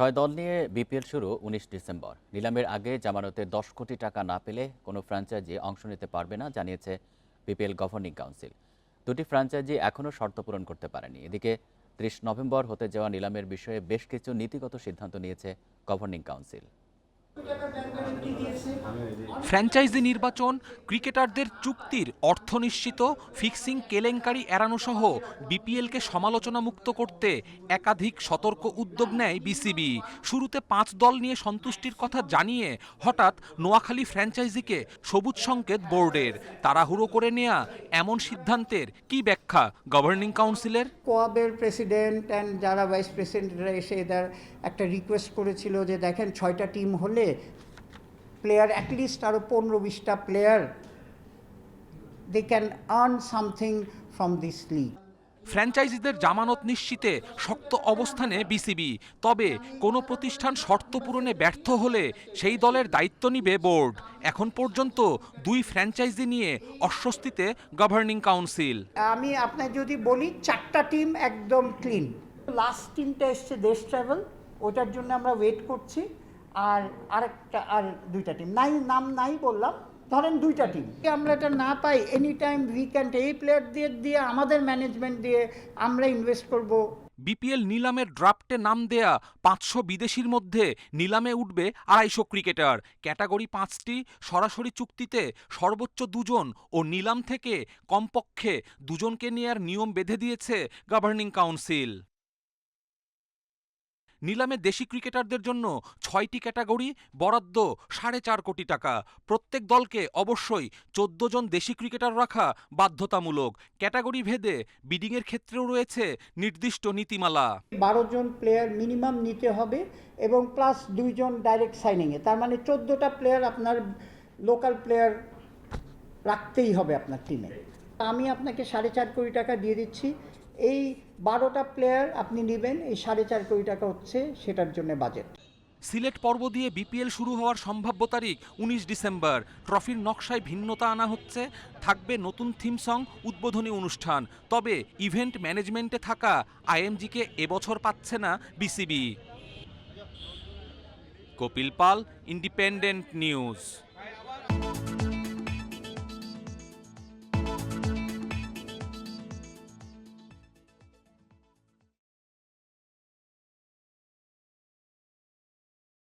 ছয় দল নিয়ে বিপিএল শুরু উনিশ ডিসেম্বর। নিলামের আগে জামানতে দশ কোটি টাকা না পেলে কোনো ফ্র্যাঞ্চাইজি অংশ নিতে পারবে না, জানিয়েছে বিপিএল গভর্নিং কাউন্সিল। দুটি ফ্র্যাঞ্চাইজি এখনও শর্ত পূরণ করতে পারেনি। এদিকে ত্রিশ নভেম্বর হতে যাওয়া নিলামের বিষয়ে বেশ কিছু নীতিগত সিদ্ধান্ত নিয়েছে গভর্নিং কাউন্সিল। ফ্র্যাঞ্চাইজি নির্বাচন, ক্রিকেটারদের চুক্তির অর্থ নিশ্চিত, ফিক্সিং কেলেঙ্কারি এড়ানো সহ বিপিএলকে সমালোচনা মুক্ত করতে একাধিক সতর্ক উদ্যোগ নেয় বিসিবি। শুরুতে পাঁচ দল নিয়ে সন্তুষ্টির কথা জানিয়ে হঠাৎ নোয়াখালী ফ্র্যাঞ্চাইজিকে সবুজ সংকেত বোর্ডের। তাড়াহুড়ো করে নেয়া এমন সিদ্ধান্তের কি ব্যাখ্যা গভর্নিং কাউন্সিলের? কোয়াবের প্রেসিডেন্ট অ্যান্ড যারা ভাইস প্রেসিডেন্টরা এসে এদের একটা রিকোয়েস্ট করেছিল যে দেখেন ছয়টা টিম হলে প্লেয়ার অ্যাটলিস্ট আরও পনেরো বিশটা player they can earn something from this league ফ্র্যাঞ্চাইজিদের জামানত নিশ্চিতে শক্ত অবস্থানে বিসিবি তবে কোনো প্রতিষ্ঠান শর্ত পূরণে ব্যর্থ হলে সেই দলের দায়িত্ব নিবে বোর্ড। এখন পর্যন্ত দুই ফ্র্যাঞ্চাইজি নিয়ে অস্বস্তিতে গভর্নিং কাউন্সিল আমি আপনার যদি বলি চারটা টিম একদম ক্লিন লাস্ট টিমটা এসছে দেশ ট্রাভেল ওটার জন্য আমরা ওয়েট করছি। আর আরেকটা আর দুইটা টিম নাই নাম নাই বললাম ধরেন দুইটা টিম আমরা এটা না পাই এনি টাইম উইকেন্ড এই প্লেয়ার দিয়ে দিয়ে আমাদের ম্যানেজমেন্ট দিয়ে আমরা ইনভেস্ট করব। বিপিএল নিলামের ড্রাফটে নাম দেয়া পাঁচশো বিদেশির মধ্যে নিলামে উঠবে আড়াইশো ক্রিকেটার ক্যাটাগরি পাঁচটি সরাসরি চুক্তিতে সর্বোচ্চ দুজন ও নিলাম থেকে কমপক্ষে দুজনকে নেয়ার নিয়ম বেঁধে দিয়েছে গভর্নিং কাউন্সিল নিলামে দেশি ক্রিকেটারদের জন্য ছয়টি ক্যাটাগরি, বরাদ্দ সাড়ে চার কোটি টাকা। প্রত্যেক দলকে অবশ্যই চোদ্দ জন দেশি ক্রিকেটার রাখা বাধ্যতামূলক। ক্যাটাগরি ভেদে বিডিংয়ের ক্ষেত্রেও রয়েছে নির্দিষ্ট নীতিমালা। বারো জন প্লেয়ার মিনিমাম নিতে হবে এবং প্লাস দুইজন ডাইরেক্ট সাইনিংয়ে তার মানে চোদ্দোটা প্লেয়ার আপনার লোকাল প্লেয়ার রাখতেই হবে আপনার টিমে। আমি আপনাকে সাড়ে চার কোটি টাকা দিয়ে দিচ্ছি। এই বারোটা প্লেয়ার আপনি নেবেন, এই সাড়ে চার কোটি টাকা হচ্ছে সেটার জন্য বাজেট সিলেট পর্ব দিয়ে বিপিএল শুরু হওয়ার সম্ভাব্য তারিখ উনিশ ডিসেম্বর। ট্রফির নকশায় ভিন্নতা আনা হচ্ছে, থাকবে নতুন থিম সং উদ্বোধনী অনুষ্ঠান। তবে ইভেন্ট ম্যানেজমেন্টে থাকা আইএমজিকে এবছর পাচ্ছে না BCB Kapil Pal independent news